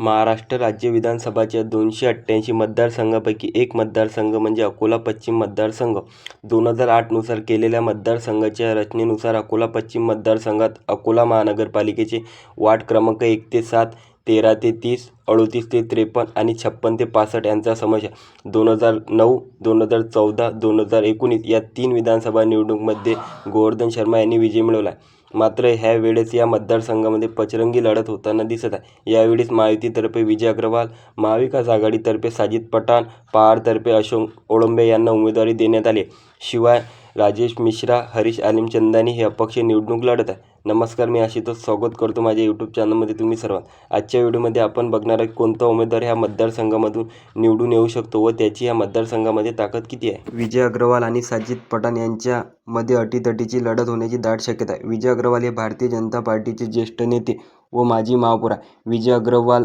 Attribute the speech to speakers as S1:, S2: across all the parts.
S1: महाराष्ट्र राज्य विधानसभाच्या दोनशे अठ्ठ्याऐंशी मतदारसंघांपैकी एक मतदारसंघ म्हणजे अकोला पश्चिम मतदारसंघ. दोन हजार आठनुसार केलेल्या मतदारसंघाच्या रचनेनुसार अकोला पश्चिम मतदारसंघात अकोला महानगरपालिकेचे वार्ड क्रमांक एक ते सात, तेरा ते तीस, अडोतीस ते त्रेपन्न आणि छप्पन ते पासष्ट यांचा समावेश आहे. दोन हजार नऊ, दोन हजार चौदा, दोन हजार एकोणीस या तीन विधानसभा निवडणुकीमध्ये गोवर्धन शर्मा यांनी विजय मिळवला आहे. मात्र ह्यावेळेस या मतदारसंघामध्ये पचरंगी लढत होताना दिसत आहे. यावेळेस महायुतीतर्फे विजय अग्रवाल, महाविकास आघाडीतर्फे साजिद पठाण, पहाडतर्फे अशोक ओळंबे यांना उमेदवारी देण्यात आली शिवाय राजेश मिश्रा, हरीश आलिमचंदानी हे अपक्ष निवडणूक लढत आहे. नमस्कार मी आशुतोष स्वागत करतो माझ्या यूट्यूब चॅनलमध्ये तुम्ही सर्वात आजच्या व्हिडिओमध्ये आपण बघणार आहे कोणता उमेदवार ह्या मतदारसंघामधून निवडून येऊ शकतो व त्याची ह्या मतदारसंघामध्ये ताकद किती आहे. विजय अग्रवाल आणि साजिद पठाण यांच्या मध्ये अटीतटीची लढत होण्याची दाट शक्यता आहे. विजय अग्रवाल हे भारतीय जनता पार्टीचे ज्येष्ठ नेते व माजी महापौर आहे. विजय अग्रवाल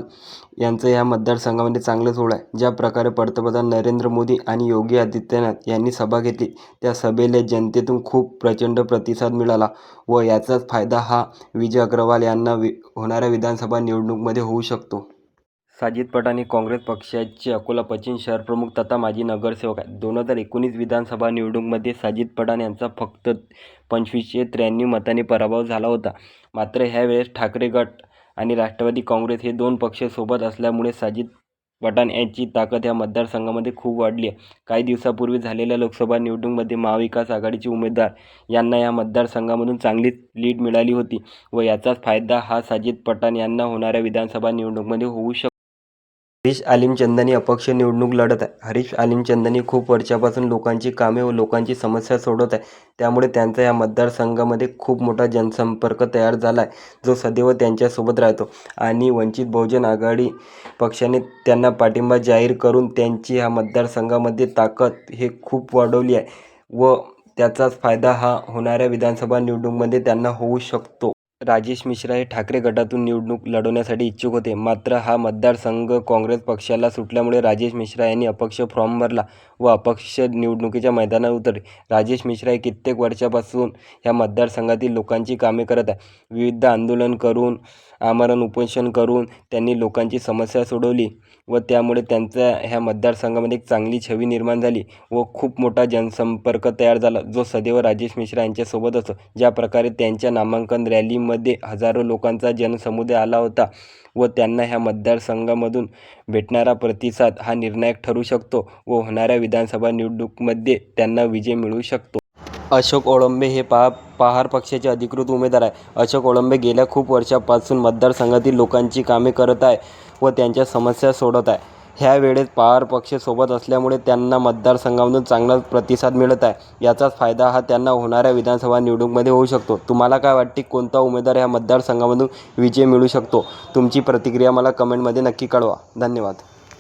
S1: यांचं ह्या मतदारसंघामध्ये चांगलंच ओढ आहे. ज्या प्रकारे पंतप्रधान नरेंद्र मोदी आणि योगी आदित्यनाथ यांनी सभा घेतली त्या सभेला जनतेतून खूप प्रचंड प्रतिसाद मिळाला व याचाच फायदा हा विजय अग्रवाल यांना वि होणाऱ्या विधानसभा निवडणुकीमध्ये होऊ शकतो. साजिद पठाण हे काँग्रेस पक्षाचे अकोला पश्चिम शहरप्रमुख तथा माजी नगरसेवक आहेत. दोन हजार एकोणीस विधानसभा निवडणुकीमध्ये साजिद पठाण यांचा फक्त पंचवीसशे त्र्याण्णव मतांनी पराभव झाला होता. मात्र ह्यावेळेस ठाकरे गट आणि राष्ट्रवादी काँग्रेस हे दोन पक्ष सोबत असल्यामुळे साजिद पठाण यांची ताकद ह्या मतदारसंघामध्ये खूप वाढली आहे. काही दिवसापूर्वी झालेल्या लोकसभा निवडणुकीमध्ये महाविकास आघाडीचे उमेदवार यांना या मतदारसंघामधून चांगलीच लीड मिळाली होती व याचाच फायदा हा साजिद पठाण यांना होणाऱ्या विधानसभा निवडणुकीमध्ये होऊ शकतो. हरीश आलिमचंदानी अपक्ष निवडणूक लढत आहे. हरीश आलिमचंदानी खूप वर्षापासून लोकांची कामे व लोकांची समस्या सोडवत आहे. त्यामुळे त्यांचा या मतदारसंघामध्ये खूप मोठा जनसंपर्क तयार झाला आहे जो सदैव त्यांच्यासोबत राहतो आणि वंचित बहुजन आघाडी पक्षाने त्यांना पाठिंबा जाहीर करून त्यांची ह्या मतदारसंघामध्ये ताकद हे खूप वाढवली आहे व त्याचाच फायदा हा होणाऱ्या विधानसभा निवडणुकीमध्ये त्यांना होऊ शकतो. राजेश मिश्रा हे ठाकरे गटातून निवडणूक लढवण्यासाठी इच्छुक होते. मात्र हा मतदारसंघ काँग्रेस पक्षाला सुटल्यामुळे राजेश मिश्रा यांनी अपक्ष फॉर्म भरला व अपक्ष निवडणुकीच्या मैदानात उतरले. राजेश मिश्रा हे कित्येक वर्षापासून ह्या मतदारसंघातील लोकांची कामे करत आहेत. विविध आंदोलन करून, आमरण उपोषण करून त्यांनी लोकांची समस्या सोडवली व त्यामुळे त्यांचा ह्या मतदारसंघामध्ये एक चांगली छवी निर्माण झाली व खूप मोठा जनसंपर्क तयार झाला जो सदैव राजेश मिश्रा यांच्यासोबत असतो. ज्या प्रकारे त्यांच्या नामांकन रॅलीमध्ये हजारो लोकांचा जनसमुदाय आला होता व त्यांना ह्या मतदारसंघामधून भेटणारा प्रतिसाद हा निर्णायक ठरू शकतो व होणाऱ्या विधानसभा निवडणुकीमध्ये त्यांना विजय मिळू शकतो. अशोक ओळंबे हे पहा पहार पक्षाचे अधिकृत उमेदवार आहे. अशोक ओळंबे गेल्या खूप वर्षापासून मतदारसंघातील लोकांची कामे करत आहे व त्यांच्या समस्या सोडत आहे. ह्या वेळेस पहार पक्ष सोबत असल्यामुळे त्यांना मतदारसंघामधून चांगलाच प्रतिसाद मिळत आहे. याचाच फायदा हा त्यांना होणाऱ्या विधानसभा निवडणुकीमध्ये होऊ शकतो. तुम्हाला काय वाटते कोणता उमेदवार ह्या मतदारसंघामधून विजय मिळू शकतो? तुमची प्रतिक्रिया मला कमेंटमध्ये नक्की कळवा. धन्यवाद.